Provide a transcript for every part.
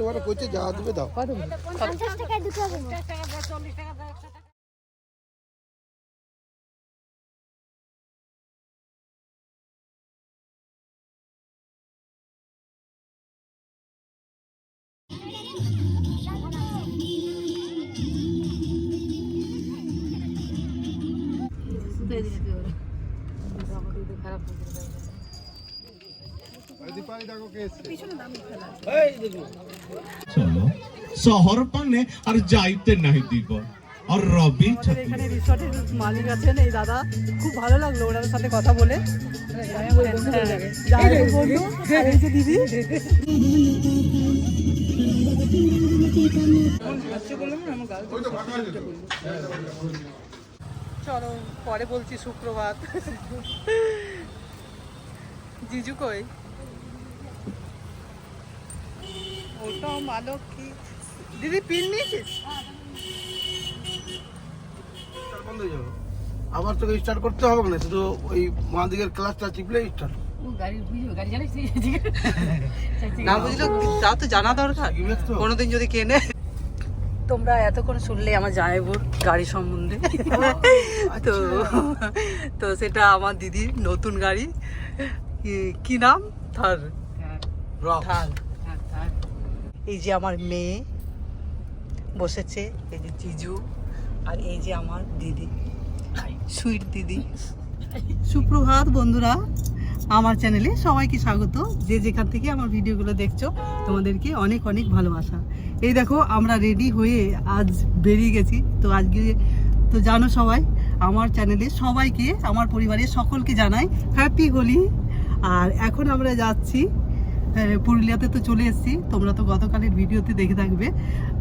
Video করে করছে যা দেবে দাও। পঞ্চাশ টাকায় দুটো হবে দীপালি দেখো কে এসছে। চলো শহর পানে আর যাইতে নাই দিব। আর রবি এখানে রিসর্টের মালিক আছেন এই দাদা। খুব ভালো লাগল ওনার সাথে কথা বলে। হ্যাঁ, দিদি। চলো পরে বলছি সুপ্রভাত জিজু কই? ওটা মালক কি দিদি পিন নিয়েছিস বন্ধ হয়ে যাবে। আবার তোকে স্টার্ট করতে হবে না শুধু ওই মা দিকের ক্লাসটা চিপলে স্টার্ট না বুঝলো তা তো জানা দরকার। কোনোদিন যদি কেনে। তোমরা এতক্ষণ শুনলে আমার জামাইবুর গাড়ি সম্বন্ধে। তো তো সেটা আমার দিদির নতুন গাড়ি। কি- নাম? থার। এই যে আমার মেয়ে। বসেছে এই যে জিজু আর এই যে আমার দিদি। সুইট দিদি। সুপ্রভাত বন্ধুরা আমার চ্যানেলে সবাইকে স্বাগত। যে যেখান থেকে আমার ভিডিওগুলো দেখছ তোমাদেরকে অনেক অনেক ভালোবাসা। এই দেখো আমরা রেডি হয়ে আজ বেরিয়ে গেছি। তো আজকে তো জানো সবাই আমার চ্যানেলে সবাইকে আমার পরিবারের সকলকে জানাই হ্যাপি হোলি। আর এখন আমরা যাচ্ছি পুরুলিয়াতে তো চলে এসেছি। তোমরা তো গতকালের ভিডিওতে দেখে থাকবে।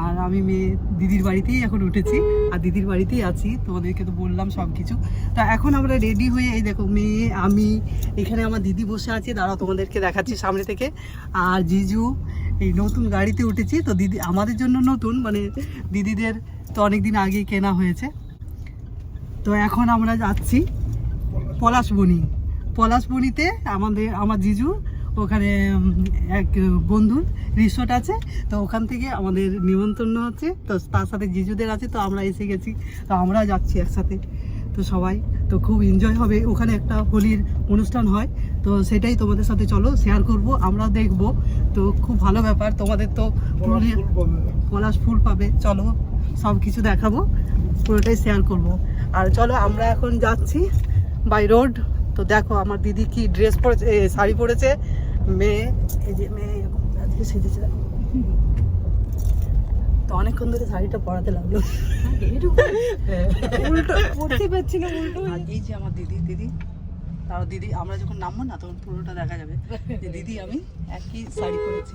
আর আমি মেয়ে দিদির বাড়িতেই এখন উঠেছি। আর দিদির বাড়িতেই আছি, তোমাদেরকে তো বললাম সব কিছু তা এখন আমরা রেডি হয়ে, এই দেখো, মেয়ে, আমি, এখানে আমার দিদি বসে আছে। দাঁড়াও, তোমাদেরকে দেখাচ্ছি সামনে থেকে। আর জিজু, এই নতুন গাড়িতে উঠেছি। তো দিদি, আমাদের জন্য নতুন মানে দিদিদের তো অনেক দিন আগেই কেনা হয়েছে। তো এখন আমরা যাচ্ছি পলাশবনি। পলাশবনিতে আমাদের, আমার জিজু ওখানে এক বন্ধুর রিসোর্ট আছে। তো ওখান থেকে আমাদের নিমন্ত্রণ হচ্ছে। তো তার সাথে জিজুদের আছে তো আমরা এসে গেছি। তো আমরা যাচ্ছি একসাথে। তো সবাই তো খুব এনজয় হবে। ওখানে একটা হোলির অনুষ্ঠান হয়। তো সেটাই তোমাদের সাথে চলো শেয়ার করব আমরা দেখব। তো খুব ভালো ব্যাপার তোমাদের তো পুরুলিয়া পলাশ ফুল পাবে। চলো সব কিছু দেখাবো পুরোটাই শেয়ার করব। আর চলো আমরা এখন যাচ্ছি বাই রোড তো দেখো আমার দিদি কি ড্রেস পরেছে এ, শাড়ি পরেছে। মেয়ে এই যে মেয়ে এরকম আজকে সেজেছে। তো অনেকক্ষণ ধরে শাড়িটা পরাতে লাগল। হ্যাঁ। উল্টো পড়তে পারছি না উল্টো এই যে আমার দিদি দিদি তারও দিদি আমরা যখন নামবো না তখন পুরোটা দেখা যাবে যে দিদি আমি একই শাড়ি পরেছি।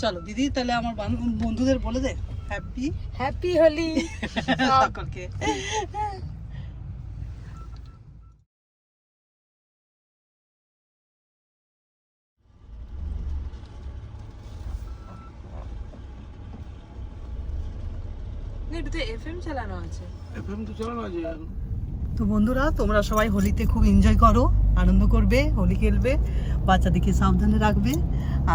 চলো দিদি তাহলে আমার বন্ধুদের বলে দে হ্যাপি হ্যাপি হোলি সকলকে। এফএম চালানো আছে। এফএম তো তো বন্ধুরা তোমরা সবাই হোলিতে খুব এনজয় করো আনন্দ করবে হোলি খেলবে বাচ্চাদেরকে সাবধানে রাখবে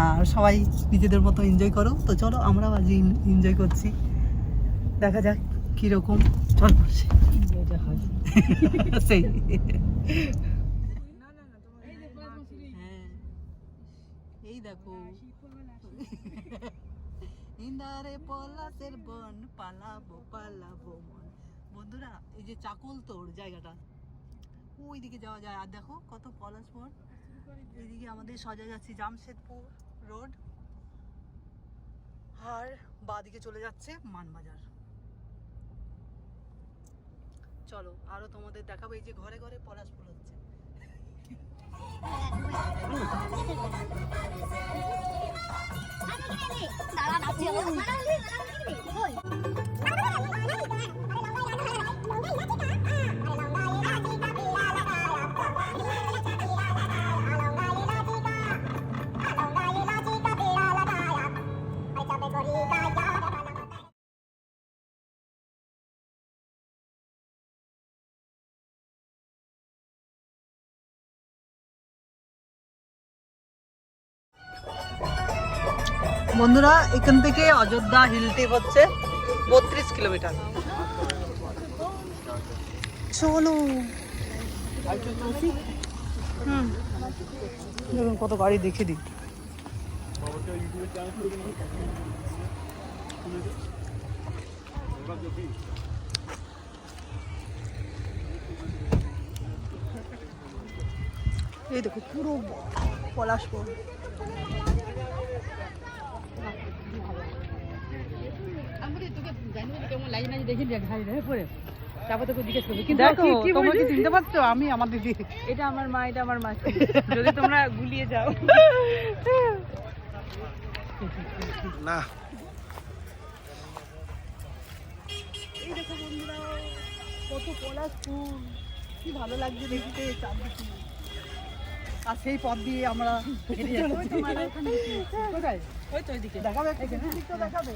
আর সবাই নিজেদের মতো এনজয় করো। তো চলো আমরাও আজ এনজয় করছি। দেখা যাক কীরকম চল সেই হ্যাঁ এই দেখো ইন্দারে পলাশের বন, পালাবো পালাবো মন। বন্ধুরা, এই যে চাকল তোর জায়গাটা ওই দিকে যাওয়া যায়। আর দেখো কত পলাশ বন। এইদিকে আমাদের সজা যাচ্ছি জামশেদপুর রোড। আর বাদিকে চলে যাচ্ছে মানবাজার। চলো, আরও তোমাদের দেখাবো, এই যে ঘরে ঘরে পলাশ ফুল হচ্ছে। দাঁড়া বন্ধুরা এখান থেকে অযোধ্যা হিল টিপ হচ্ছে বত্রিশ কিলোমিটার। চলো। হুম। দেখুন কত গাড়ি দেখে দিই। এই দেখো পুরো পলাশপুর দেখো তোমরা কি চিনতে পারছ আমি আমার দিদি। এটা আমার মা এটা আমার মাসি। যদি তোমরা গুলিয়ে যাও। না। এই দেখো বন্ধুরা কত পলাশ ফুল। কি ভালো লাগছে দেখতে চারদিকে। আর সেই পথ দিয়ে আমরা দেখাবে দেখাবে।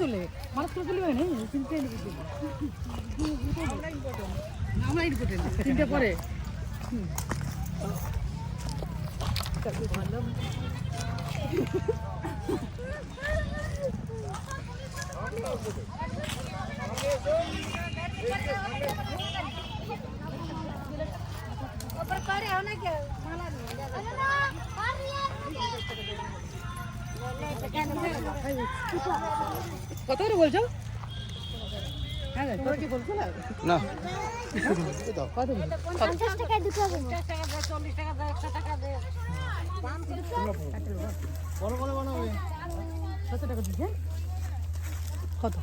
তুলে মানুষ করে তুলবে না। সিনটা এদিকে কত করে বলছো? হ্যাঁ না। কত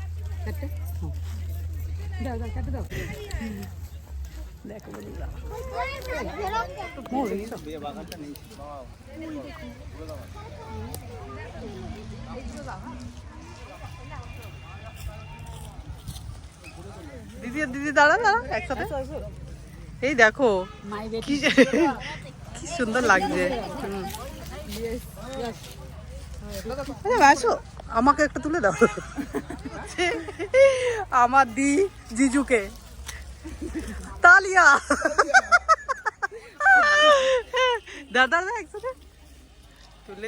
চারটে? দাও দাও চারটে দাও। দেখো বন্ধুরা। দিদি দিদি দাঁড়া দাঁড়া একসাথে। এই দেখো কি সুন্দর লাগছে। হুম। আসো আমাকে একটা তুলে দাও। আমার দি জিজুকে। তালিয়া। দাদা দাদা একসাথে। তুলে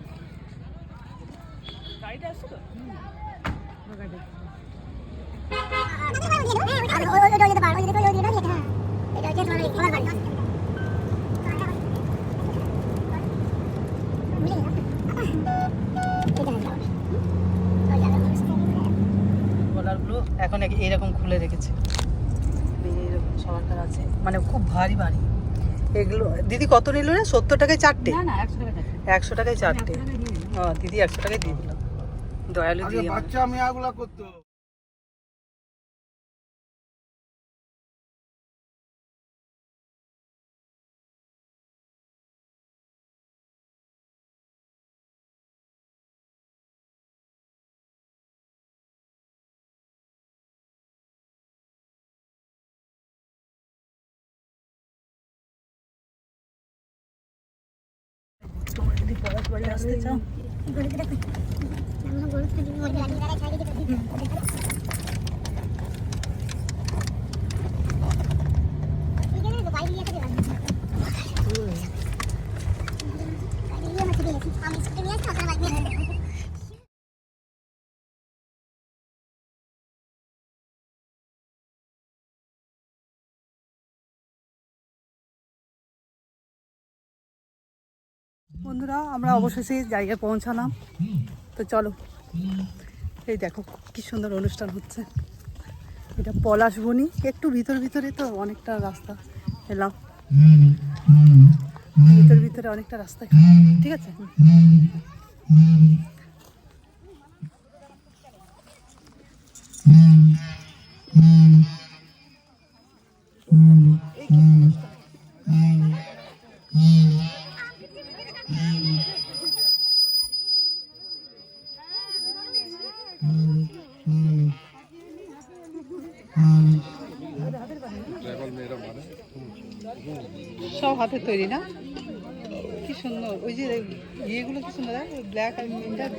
এখন এরকম খুলে রেখেছে। এইরকম সবার আছে। মানে খুব ভারী ভারী। এগুলো দিদি কত নিল রে? সত্তর টাকায় চারটে? একশো টাকায় চারটে। দিদি একশো টাকায় দিয়ে দিল। দয়ালু আমার। বাচ্চা মেয়াগুলা করতো তোমরা যদি বাড়ি আসতে চাও বন্ধুরা আমরা অবশেষে জায়গায় পৌঁছালাম। তো চলো। এই দেখো, কি সুন্দর অনুষ্ঠান হচ্ছে। এটা পলাশ বনি একটু ভিতর ভিতরে তো অনেকটা রাস্তা। এলাম। ভিতর ভিতরে অনেকটা রাস্তা ঠিক আছে? হাতের তৈরি না? কি সুন্দর। ওই যে ইয়েগুলো কি সুন্দর ব্ল্যাক আর মিন্টার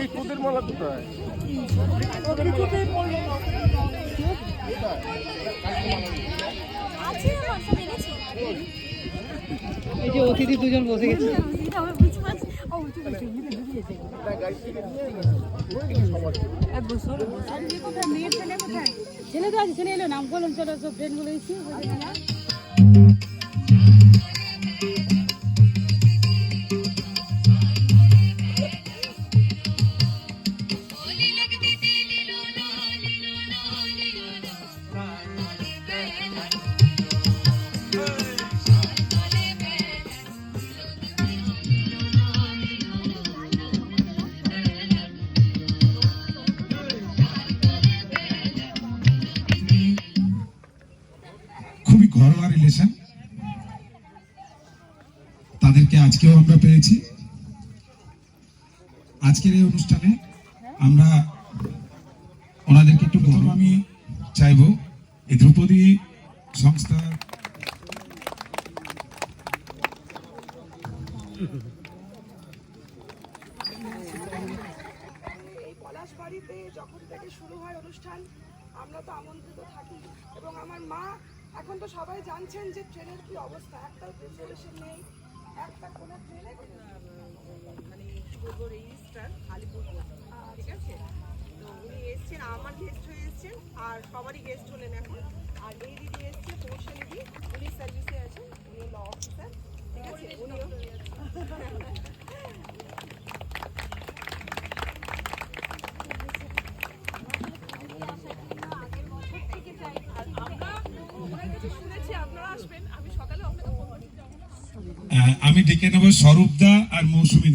এই তোদের মালা কোথায়? এই যে অতিথি দুজন বসে গেছে। ছেলে তো আছে ছেলে এলো নাম বললাম চলো সব ফ্রেন্ডগুলো এসেছি ঘরোয়া রিলেশন তাদেরকে আজকেও আমরা পেয়েছি। আজকের এই অনুষ্ঠানে আমরা ওনাদেরকে একটু আমি চাইব এই ধ্রুপদী সংস্থা এই পলাশ বাড়িতে যখন থেকে শুরু হয় অনুষ্ঠান আমরা তো আমন্ত্রিত থাকি এবং আমার মা এখন তো জানছেন যে ট্রেনের কি অবস্থা? একটা রিজার্ভেশন নেই একটা কোনো ট্রেনে মানে এই ইস্টার আলিপুর ঠিক আছে? তো উনি এসছেন আমার গেস্ট হয়ে এসছেন আর সবারই গেস্ট হলেন এখন। আর এই দিদি এসছে পৌঁছানি দি উনি সার্ভিসে আছেন উনি হলো অফিসার ঠিক আছে? উনিও আমি ডেকে নেব স্বরূপদা আর মৌসুমী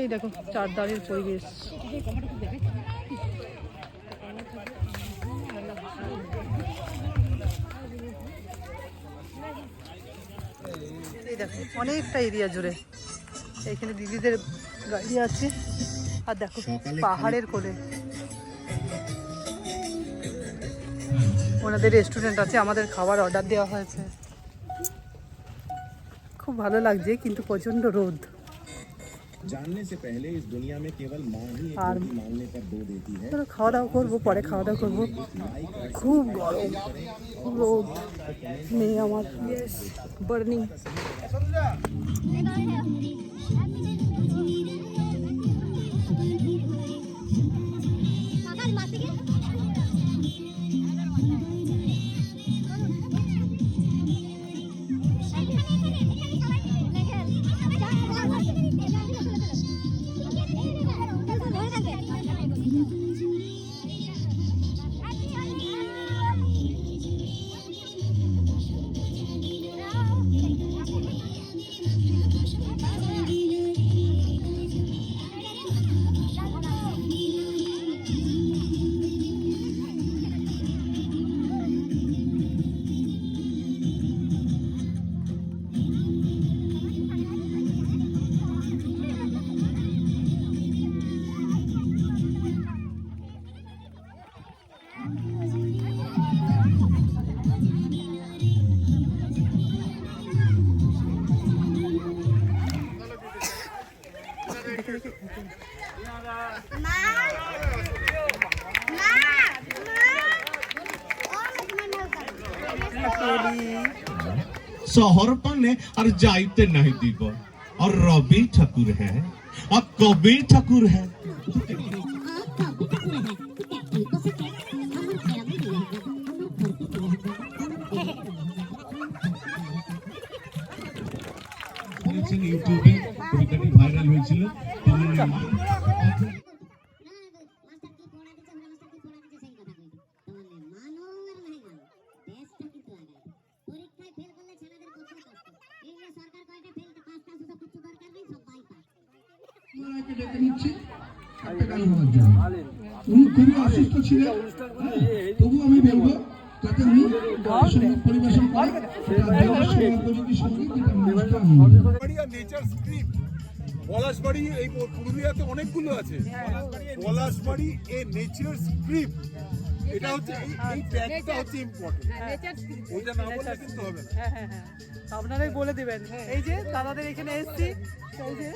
এই দেখো চারদারের পরিবেশ। এই দেখো অনেকটা এরিয়া জুড়ে। এখানে দিদিদের গাড়ি আছে। আর দেখো পাহাড়ের কোলে। ওনাদের রেস্টুরেন্ট আছে আমাদের খাবার অর্ডার দেওয়া হয়েছে। খুব ভালো লাগছে কিন্তু প্রচণ্ড রোদ। আর খাওয়া দাওয়া করব পরে খাওয়া দাওয়া করব। খুব গরম রোদ নেই আমার। বার্নিং শহর পানে আর যাইতে নাই দিব আর রবি ঠাকুর হ্যাঁ আর কবি ঠাকুর হ্যাঁ বলেছেন ইউটিউবে কবিতাটি ভাইরাল হয়েছিল তেমন মাস্টার কি পড়া দিচ্ছে ওরা মাস্টার কি পড়া দিচ্ছে সেই কথা কইছি তোমার মানো আর নাই মানো দেশটা কিন্তু আগায় পরীক্ষায় ফেল করলে ছেলেদের কত কষ্ট এই যে সরকার কয়টা ফেল পাঁচটা শুধু কিছু দরকার নেই সব বাইপাস ওনাকে ডেকে নিচ্ছি। একটা গান গাওয়ার জন্য। উনি খুবই অসুস্থ ছিলেন। তবু আমি বলব যাতে উনি সংগীত পরিবেশন করেন সংগীত সংগীত যেটা মানুষকে পলাশবাড়ি আর নেচার স্ক্রিপ্ট। পলাশবাড়ি এই পুরুলিয়াতে অনেকগুলো আছে। পলাশবাড়ি এ নেচার স্ক্রিপ্ট। এটা হচ্ছে এই- এই ট্যাগটা হচ্ছে ইম্পর্টেন্ট ওইটা না বললে কিন্তু হবে না। হ্যাঁ হ্যাঁ হ্যাঁ। আপনারাই বলে দিবেন। এই যে দাদাদের এখানে এসছি। এই যে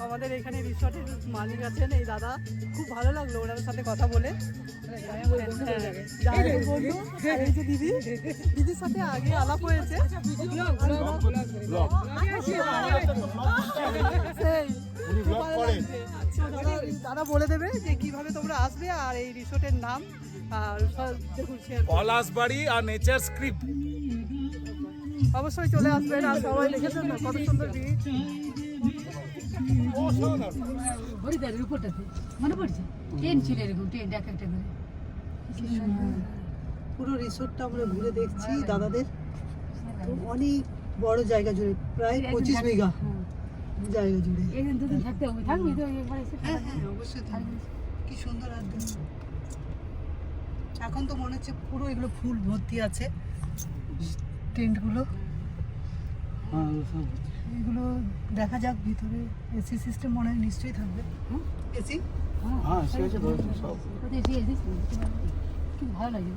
আমাদের এখানে রিসর্টের মালিক আছেন এই দাদা খুব ভালো লাগল ওনাদের সাথে কথা বলে দিদি দিদির সাথে আগে আলাপ হয়েছে। তো দাদা- বলে দেবে যে কীভাবে তোমরা আসবে আর এই রিসোর্টের নাম। পলাশবাড়ি আর নেচার স্ক্রিপ্ট অবশ্যই চলে আসবেন আর সবাই দেখেছেন কত সুন্দর বিচ হরিদ্বারের উপরটাতে মনে পড়ছে? ট্রেন ছিল এরকম ট্রেন এক একটা করে। পুরো রিসোর্টটা আমরা ঘুরে দেখছি দাদাদের। অনেক বড় জায়গা জুড়ে প্রায় পঁচিশ বিঘা জায়গা জুড়ে। এখানে দুদিন থাকতে হবে থাকবি তো হ্যাঁ হ্যাঁ অবশ্যই থাকবে। কি সুন্দর একদম। এখন তো মনে হচ্ছে পুরো এগুলো ফুল ভর্তি আছে টেন্টগুলো। হ্যাঁ সব এগুলো দেখা যাক ভিতরে এসি সিস্টেম মনে হয় নিশ্চয়ই থাকবে। এসি হ্যাঁ এসেছিস কি ভালো লাগে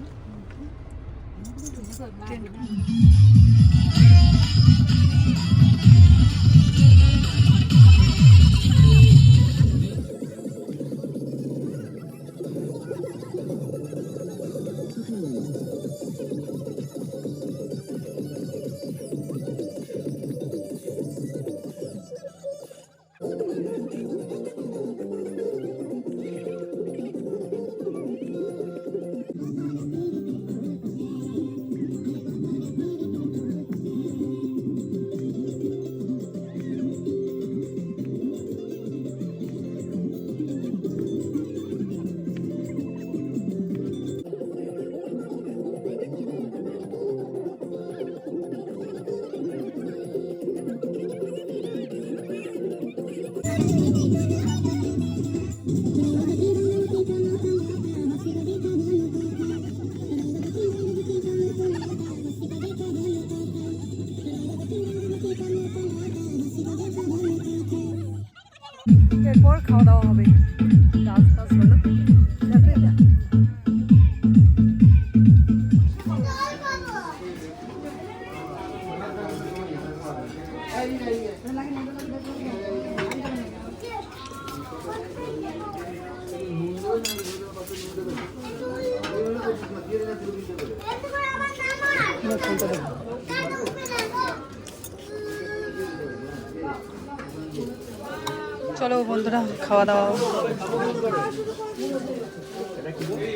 চলো বন্ধুরা খাওয়া দাওয়া। জল নেই